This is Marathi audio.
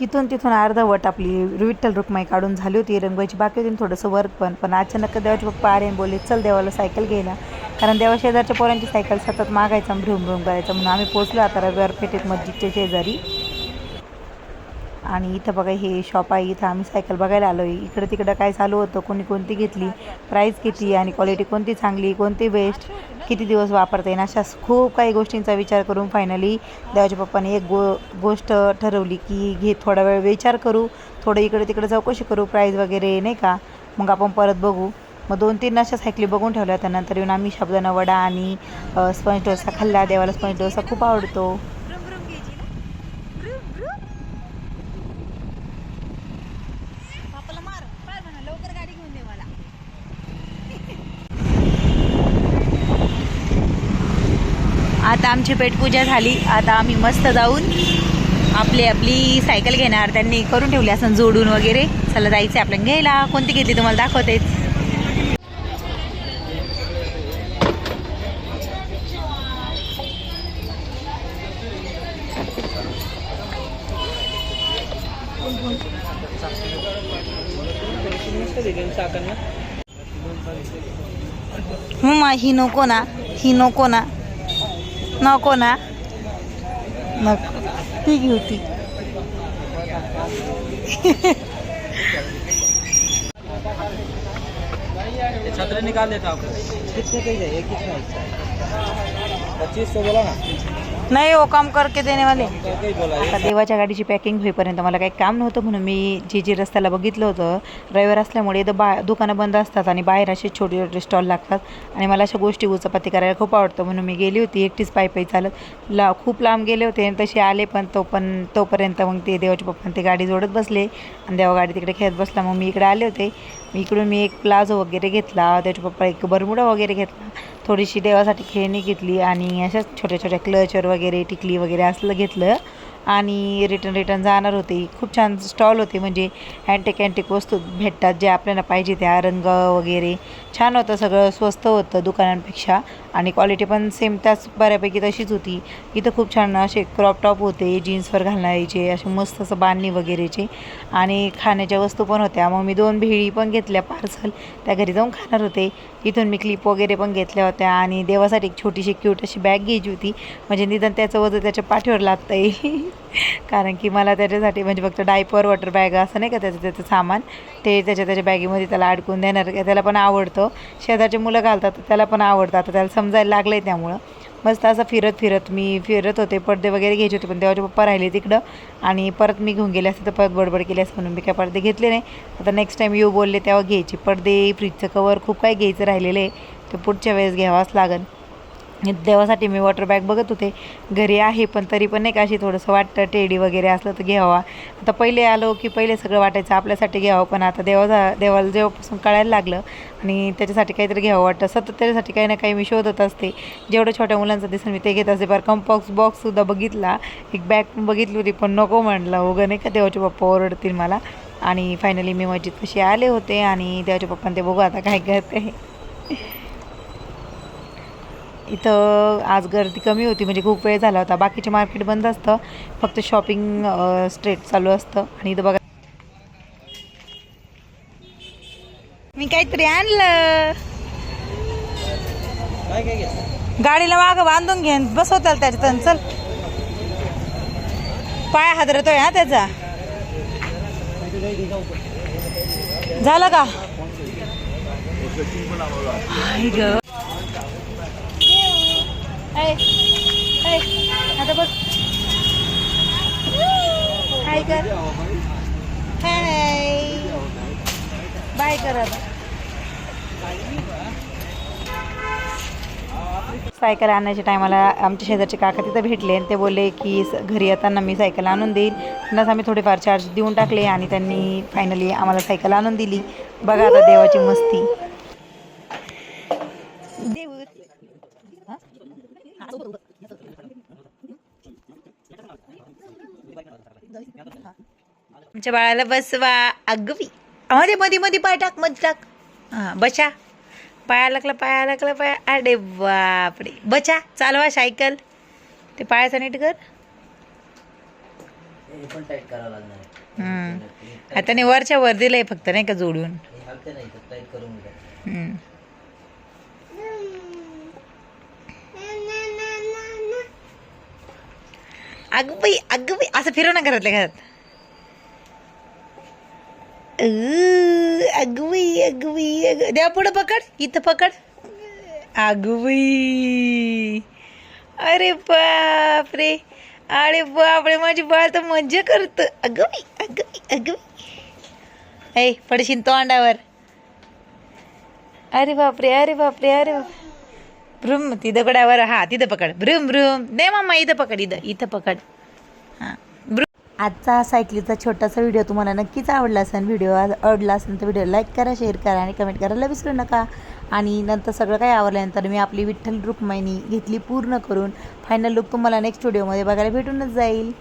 इथून तिथून अर्धवट आपली विठ्ठल रुक्माई काढून झाली होती. रंगवायची बाकी होती थोडंसं वर्क पण. पण अचानक देवाचे पप्पा आरे आणि बोलले चल देवाला सायकल घ्यायला कारण देवा शेजारच्या पोरांची सायकल सतत मागायचा भ्रूम भ्रूम करायचा म्हणून आम्ही पोचलो आता रविवार पेठेत मस्जिदच्या शेजारी. आणि इथं बघा हे शॉप आहे. इथं आम्ही सायकल बघायला आलो आहे इकडं तिकडं काय चालू होतं कोणी कोणती घेतली प्राईस किती आणि क्वालिटी कोणती चांगली कोणती बेस्ट किती दिवस वापरता येईल अशा खूप काही गोष्टींचा विचार करून फायनली देवाच्या पप्पाने एक गो गोष्ट ठरवली की घे थोडा वेळ विचार करू थोडं इकडे तिकडे चौकशी करू प्राईज वगैरे नाही का? मग आपण परत बघू. मग दोन तीन अशा सायकली बघून ठेवल्या. त्यानंतर येऊन आम्ही शब्दाना वडा आणि स्पंज डोसा खाल्ला. देवाला स्पंज डोसा खूप आवडतो. मार. लवकर गाडी घेऊन दे मला आता आमची पेटपूजा झाली. आता आम्ही मस्त जाऊन आपली आपली सायकल घेणार. त्यांनी करून ठेवली असं जोडून वगैरे. चला जायचं आपल्याला घ्यायला. कोणती घेतली तुम्हाला दाखवतेच. मग ही नको ना. ही नको ना. नको ना. नको. ही घेऊ ती. छत्र निकाल देता आपको कितने का चाहिए कितना पच्चीस सौ बोला ना. नाही हो काम करके देणे वाले करके बोला आता देवाच्या गाडीची पॅकिंग होईपर्यंत मला काही काम नव्हतं म्हणून मी जे जे रस्त्याला बघितलं होतं रविवार असल्यामुळे इथं बा दुकानं बंद असतात आणि बाहेर असे छोटे छोटे स्टॉल लागतात. आणि मला अशा गोष्टी उचापाती करायला खूप आवडतं म्हणून मी गेली होती एकटीच पायी पायी चालत. ला खूप लांब गेले होते आणि तसे आले पण तो पण तोपर्यंत मग ते देवाच्या पप्पा ते गाडी जोडत बसले. आणि देवा गाडी तिकडे खेळत बसला मग मी इकडे आले होते. इकडून मी एक प्लाझो वगैरे घेतला त्याच्या पप्पा एक बरमुडा वगैरे घेतला. थोडीशी देवासाठी खेळणी घेतली आणि अशाच छोट्या छोट्या क्लचर वगैरे टिकली वगैरे असलं घेतलं. आणि रिटर्न रिटर्न जाणार होते. खूप छान स्टॉल होते. म्हणजे अँटिक अँटिक वस्तू भेटतात जे आपल्याला पाहिजे त्या रंग वगैरे. छान होतं सगळं स्वस्त होतं दुकानांपेक्षा आणि क्वालिटी पण सेम त्याच बऱ्यापैकी तशीच होती. इथं खूप छान असे क्रॉप टॉप होते जीन्सवर घालायचे असे मस्त असं बांधणी वगैरेचे आणि खाण्याच्या वस्तू पण होत्या. मग मी दोन भेळी पण घेतल्या पार्सल त्या घरी जाऊन खाणार होते. इथून मी क्लिप वगैरे पण घेतल्या होत्या आणि देवासाठी एक छोटीशी क्यूट अशी बॅग घ्यायची होती. म्हणजे निदान त्याचं वजन त्याच्या पाठीवर लागतं आहे कारण की मला त्याच्यासाठी म्हणजे फक्त डायपर वॉटर बॅग असं नाही का त्याचं त्याचं सामान ते त्याच्या त्याच्या बॅगेमध्ये त्याला अडकून देणार त्याला पण आवडतं. शेजारचे मुलं घालतात त्याला पण आवडतं. आता त्याला समजायला लागलं आहे त्यामुळं. मस्त असं फिरत फिरत मी फिरत होते पडदे वगैरे घ्यायचे होते पण तेव्हाचे पप्पा राहिले तिकडं. आणि परत मी घेऊन गेले असते तर परत बडबड केली असं म्हणून मी काय पडदे घेतले नाही. आता नेक्स्ट टाईम येऊ बोलले तेव्हा घ्यायचे. पडदे फ्रीजचं कवर खूप काही घ्यायचं राहिलेलं आहे. ते पुढच्या वेळेस घ्यावाच लागेल देवासाठी मी वॉटर बॅग बघत होते. घरी आहे पण तरी पण नाही का अशी थोडंसं वाटतं टेडी वगैरे असलं तर घ्यावा. आता पहिले आलो की पहिले सगळं वाटायचं आपल्यासाठी घ्यावं पण आता देवा देवाला जेव्हापासून कळायला लागलं आणि त्याच्यासाठी काहीतरी घ्यावं वाटतं. सतत त्याच्यासाठी काही ना काही मी शोधत असते. जेवढं छोट्या मुलांचं दिसून मी ते घेत असते. बरं कंपॉक्स बॉक्ससुद्धा बघितला. एक बॅग पण बघितली होती पण नको म्हटलं उगं नाही का देवाचे पप्पा ओरडतील मला. आणि फायनली मी मस्जिद कशी आले होते आणि देवाच्या पप्पांना ते बघू आता काय करते. इथं आज गर्दी कमी होती म्हणजे खूप वेळ झाला होता. बाकीचे मार्केट बंद असतं. फक्त शॉपिंग स्ट्रेट चालू असतं. आणि इथं बघा. मी काहीतरी आणलं. गाडीला मागं बांधून घेन. बसवताल त्याच्यात चल. पाय हादरतोय हा त्याचा. झालं का आई ग ऐ, ऐ, आता बघ. हाय कर हाय बाय कर आता सायकल आणण्याच्या टायमाला आमच्या शेजारचे काका तिथं भेटले आणि ते बोलले की घरी येताना मी सायकल आणून देईन. त्यांनाच आम्ही थोडेफार चार्ज देऊन टाकले आणि त्यांनी फायनली आम्हाला सायकल आणून दिली. बघा आता देवाची मस्ती देव आमच्या बाळाला बसवा. अगवी मध्ये मध्ये मध्ये पाय टाकमध्ये टाक. हां बचा पाया लागला पाया लागला पाया. अरे बापरे. बचा चालवा सायकल. ते पायाचा नीट कर. आता नाही वरच्या वर दिलंय फक्त नाही का जोडून. अगं बाई अगं बाई. असं फिरव ना घरातल्या घरात. अगवी अगवी बाई अगं द्या पुढं पकड. इथं पकड. अगवी. अरे बाप रे अरे बाप रे माझी बाळ तर मज्जा करत. अगं अगवी अगवी. ऐ पडशील तोंडावर अरे बापरे अरे बापरे अरे बाप. भ्रूम ती दगडावर हा तिथं पकड. Vroom vroom. दे मामा इथं पकड इथं. इथं पकड. हां. आजचा हा सायकलीचा छोटासा व्हिडिओ तुम्हाला नक्कीच आवडला असेल. व्हिडिओ आवडला असेल तर व्हिडिओ लाईक करा शेअर करा आणि कमेंट करायला विसरू नका. आणि नंतर सगळं काही आवडल्यानंतर मी आपली विठ्ठल रुक्माईनी घेतली पूर्ण करून. फायनल लुक तुम्हाला नेक्स्ट व्हिडिओमध्ये बघायला भेटूनच जाईल.